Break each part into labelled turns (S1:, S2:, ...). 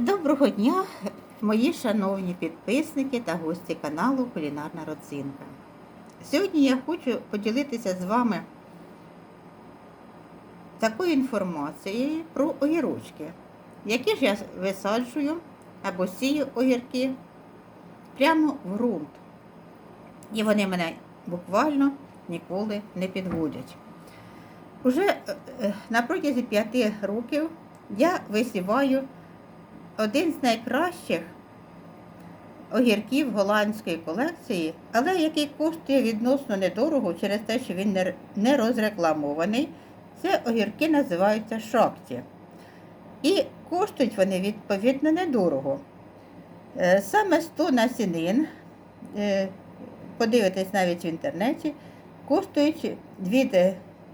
S1: Доброго дня, мої шановні підписники та гості каналу Кулінарна Родзинка. Сьогодні я хочу поділитися з вами такою інформацією про огірочки, які ж я висаджую або сію огірки прямо в ґрунт. І вони мене буквально ніколи не підводять. Уже е, е, на протязі п'яти років я висіваю один з найкращих огірків голландської колекції, але який коштує відносно недорого через те, що він не- розрекламований. Це огірки називаються шапці. І коштують вони відповідно недорого. Е, Саме 100 насінин, е, подивитесь навіть в інтернеті, коштують від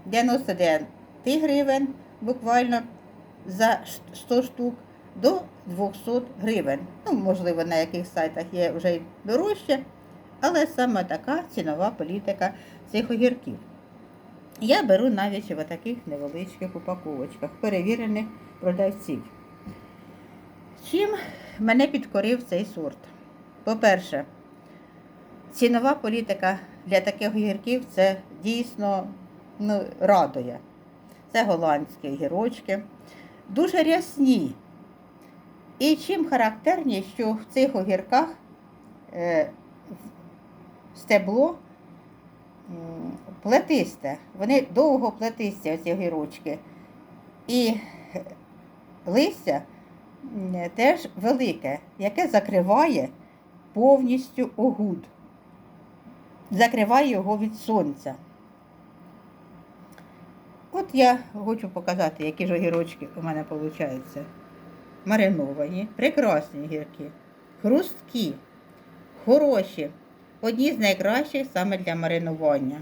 S1: 99 гривень буквально за 100 штук до 200 гривень. Ну, можливо, на яких сайтах є вже й дорожче, але саме така цінова політика цих огірків. Я беру навіть в таких невеличких упаковочках, перевірених продавців. Чим мене підкорив цей сорт? По-перше, цінова політика для таких огірків це дійсно ну, радує. Це голландські огірочки, дуже рясні. І чим характерні, що в цих огірках е, стебло плетисте. Вони довго плетисті, оці огірочки. І листя теж велике, яке закриває повністю огуд. Закриває його від сонця. От я хочу показати, які ж огірочки у мене виходять мариновані, прекрасні гірки, хрусткі, хороші, одні з найкращих саме для маринування.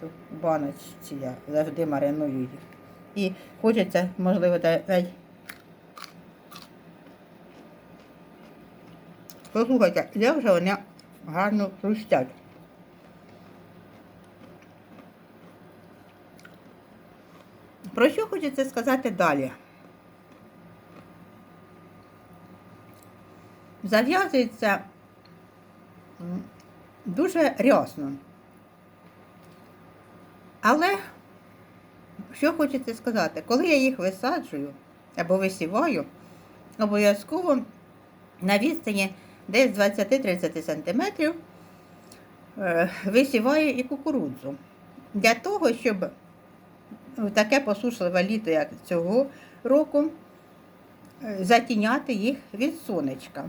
S1: Тут баночці я завжди мариную їх. І хочеться, можливо, навіть Послухайте, як вже вони гарно хрустять. Про що хочеться сказати далі? Зав'язується дуже рясно. Але що хочеться сказати, коли я їх висаджую або висіваю, обов'язково на відстані десь 20-30 см е, висіваю і кукурудзу. Для того, щоб таке посушливе літо, як цього року, е, затіняти їх від сонечка.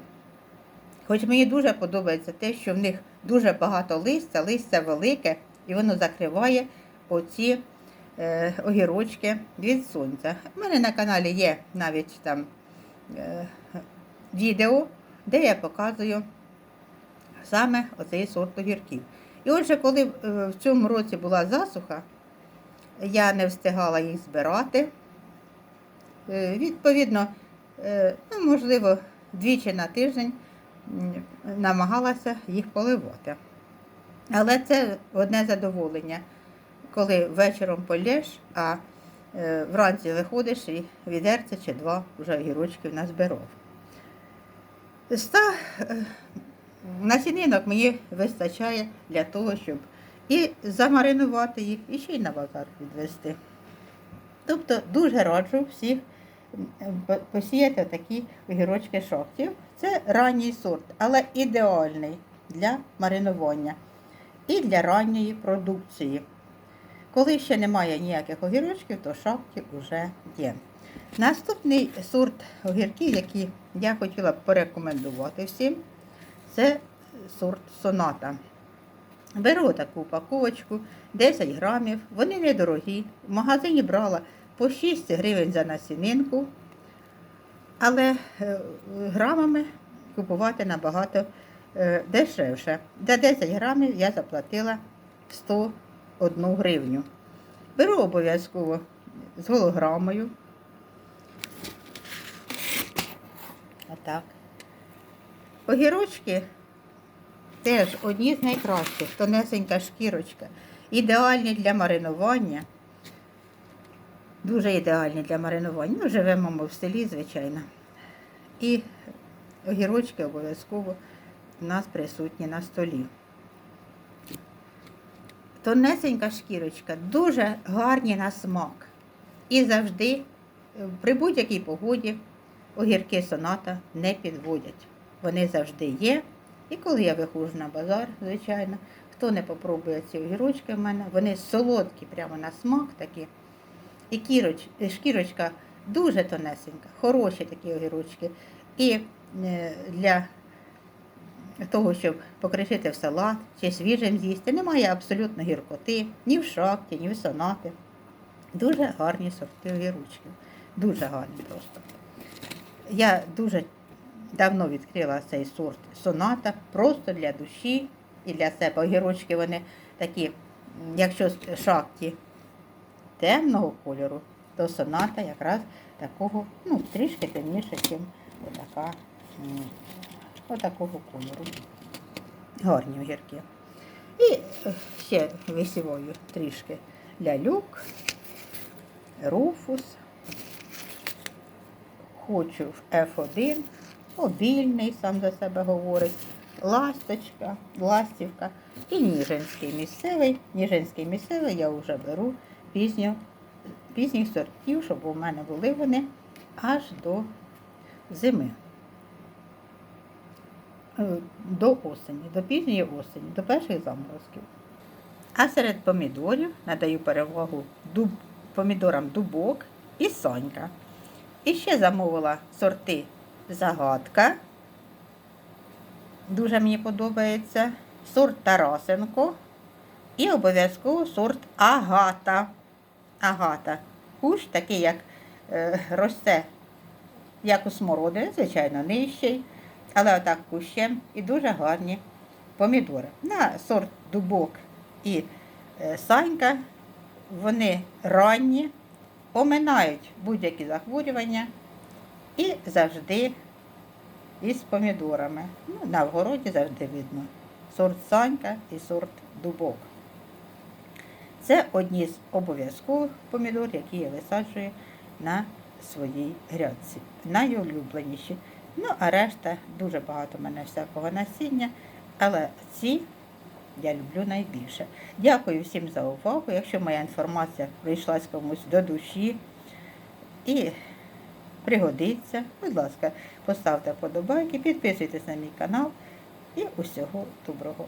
S1: Хоч мені дуже подобається те, що в них дуже багато листя, листя велике, і воно закриває оці е, огірочки від сонця. У мене на каналі є навіть там е, відео, де я показую саме оцей сорт огірків. І отже, коли е, в цьому році була засуха, я не встигала їх збирати. Е, відповідно, е, ну, можливо, двічі на тиждень намагалася їх поливати. Але це одне задоволення, коли вечором полєш, а е, вранці виходиш і відерце чи два вже огірочків назбирав. Ста е, насінинок мені вистачає для того, щоб і замаринувати їх, і ще й на базар відвести. Тобто дуже раджу всіх посіяти такі огірочки шоктів. Це ранній сорт, але ідеальний для маринування і для ранньої продукції. Коли ще немає ніяких огірочків, то шапки вже є. Наступний сорт огірків, який я хотіла б порекомендувати всім, це сорт соната. Беру таку упаковочку 10 грамів, вони недорогі. В магазині брала по 6 гривень за насінинку, але е, грамами купувати набагато е, дешевше. За 10 грамів я заплатила 101 гривню. Беру обов'язково з голограмою. Отак. Огірочки теж одні з найкращих, тонесенька шкірочка, ідеальні для маринування. Дуже ідеальні для маринування. Ну, живемо ми в селі, звичайно. І огірочки обов'язково у нас присутні на столі. Тонесенька шкірочка, дуже гарні на смак. І завжди, е, при будь-якій погоді, огірки соната не підводять. Вони завжди є. І коли я виходжу на базар, звичайно, хто не попробує ці огірочки в мене, вони солодкі прямо на смак такі. І кіроч, е, шкірочка дуже тонесенька, хороші такі огірочки. І е, для того, щоб покришити в салат чи свіжим з'їсти, немає абсолютно гіркоти, ні в шахті, ні в сонати. Дуже гарні сорти огірочків. Дуже гарні просто. Я дуже давно відкрила цей сорт соната просто для душі і для себе. Огірочки вони такі, якщо з шахті темного кольору, то соната якраз такого, ну, трішки темніше, ніж отака, отакого кольору. Гарні огірки. І ще висіваю трішки лялюк, руфус. Хочу в F1, обільний, сам за себе говорить, ласточка, ластівка і ніжинський місцевий. Ніжинський місцевий я вже беру пізньо, пізніх сортів, щоб у мене були вони аж до зими. Е, До осені, до пізньої осені, до перших заморозків. А серед помідорів надаю перевагу дуб, помідорам дубок і сонька. І ще замовила сорти загадка. Дуже мені подобається. Сорт Тарасенко. І обов'язково сорт Агата. Агата. Кущ такий, як е, росте, як у смородини, звичайно, нижчий, але отак кущем і дуже гарні помідори. На сорт дубок і е, санька. Вони ранні, оминають будь-які захворювання і завжди із помідорами. Ну, на вгороді завжди видно сорт санька і сорт дубок. Це одні з обов'язкових помідор, які я висаджую на своїй грядці. Найулюбленіші. Ну, а решта дуже багато в мене всякого насіння, але ці я люблю найбільше. Дякую всім за увагу. Якщо моя інформація прийшлась комусь до душі і пригодиться, будь ласка, поставте вподобайки, підписуйтесь на мій канал і усього доброго.